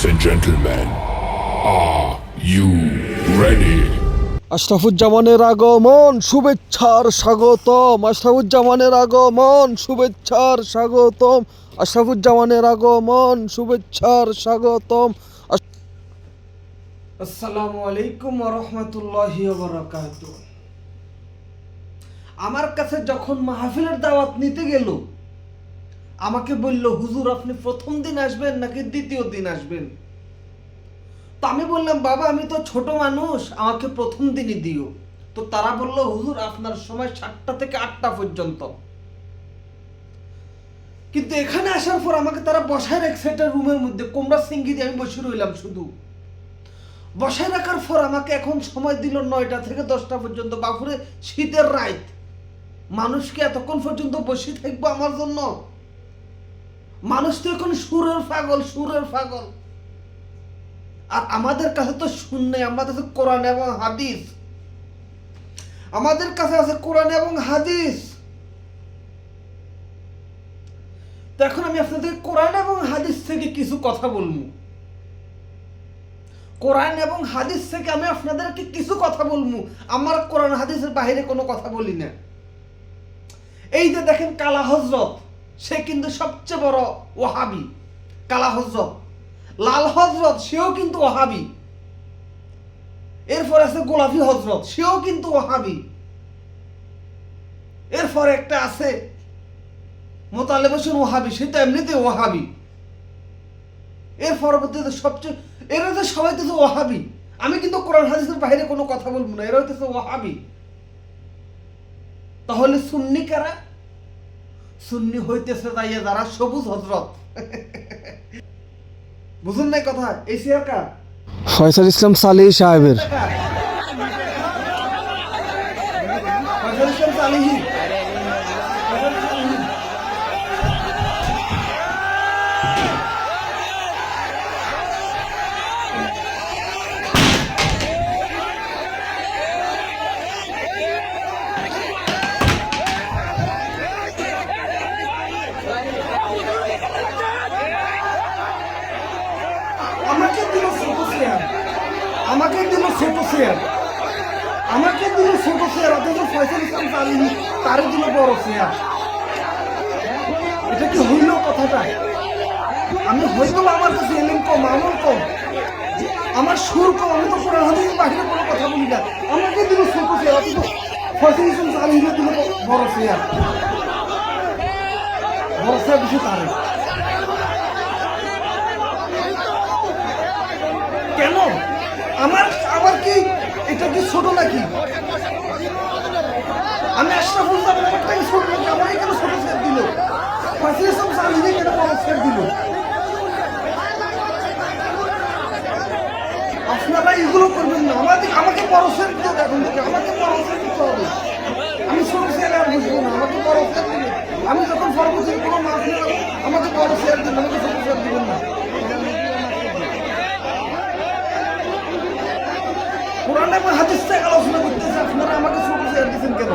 Ladies and gentlemen, are you ready? আশরাফুজ্জামানের আগমন শুভেচ্ছার স্বাগতম। আশরাফুজ্জামানের আগমন শুভেচ্ছার স্বাগতম। আশরাফুজ্জামানের আগমন শুভেচ্ছার স্বাগতম। আসসালামু আলাইকুম রহমতুল্লাহ বারাকাত আমার কাছে যখন মাহফিলের দাওয়াত নিতে গেল আমাকে বলল, হুজুর, আপনি প্রথম দিন আসবেন নাকি দ্বিতীয় দিন আসবেন? তো আমি বললাম, বাবা, আমি তো ছোট মানুষ, আমাকে প্রথম দিনই দিও। তো তারা বলল, হুজুর, আপনার সময় সাতটা থেকে আটটা পর্যন্ত। কিন্তু এখানে আসার পর আমাকে তারা বসায় রাখছে একটা রুমের মধ্যে, কোমরা সিঙ্গি দিয়ে আমি বসে রইলাম শুধু। বসায় রাখার পর আমাকে এখন সময় দিল নয়টা থেকে দশটা পর্যন্ত। বাপুরে, শীতের রাইত মানুষকে এতক্ষণ পর্যন্ত বসে থাকব আমার জন্য? মানুষ তো এখন সুরের পাগল সুরের পাগল। আর আমাদের কাছে তো শূন্য আমাদের কাছে কোরআন এবং হাদিস। আমাদের কাছে আছে কোরআন এবং হাদিস। তো এখন আমি আপনাদের কোরআন এবং হাদিস থেকে কিছু কথা বলব। কোরআন এবং হাদিস থেকে আমি আপনাদেরকে কিছু কথা বলব। আমার কোরআন হাদিসের বাইরে কোনো কথা বলি না। এই যে দেখেন কালা হজরত সে কিন্তু সবচেয়ে বড় ওহাবি, কালা হজরত। লাল হজরত, সেও কিন্তু ওহাবি। এরপর আছে গোলাপি হজরত, সেও কিন্তু ওহাবি। এরপর একটা আছে মোতালেব হোসেন ওহাবি সেটা এমনিতে ওহাবি। এর পরবর্তীতে সবচেয়ে এরা তো সবাই তো ওহাবি। আমি কিন্তু কোরআন হাদিসের বাইরে কোনো কথা বলব না, এরা হইতেছে ওহাবি। তাহলে সুন্নি কারা? সুন্নি হইতেছে তাই যারা সবুজ হজরত। বুঝুন নাই কথা, এই সিয়ারকা ফয়সাল ইসলাম সালি সাহেবের। আমাকে দিল ছোট শেয়ার। আমাকে দিল ছোট শেয়ার, অথচ ফয়সাল ইসলাম চালিনি তার দিল বড় চেয়ার এটা কি হইল কথাটা? আমি হয়তো আমার কাছে এলেন কম, আমল কম। আমার সুর কম, আমি তো কোরআন হাদিসের বাহিরে কোনো কথা বলি না। আমাকে দিল ছোট চেয়ার অথচ ফয়সাল ইসলাম চালিনি দিল বড় চেয়ার বড় চেয়ার দিছে তারে কেন আমার আমার কি এটা কি ছোট নাকি? আমি ছোট দিল? আপনারা এগুলো করবেন না। আমাকে আমাকে বড় দিতে দেখুন আমাকে বড় দিতে হবে। আমি ছোট আর বুঝব না। আমাকে বড় আমি যখন সর্বোচ্চ কোনো মাছ আমাকে বড় দিন আমাকে ছোট দিবেন না। কোরআন এবং হাদিস থেকে আলোচনা করতেছে আপনারা আমাকে ছোট শেয়ার দিচ্ছেন কেন?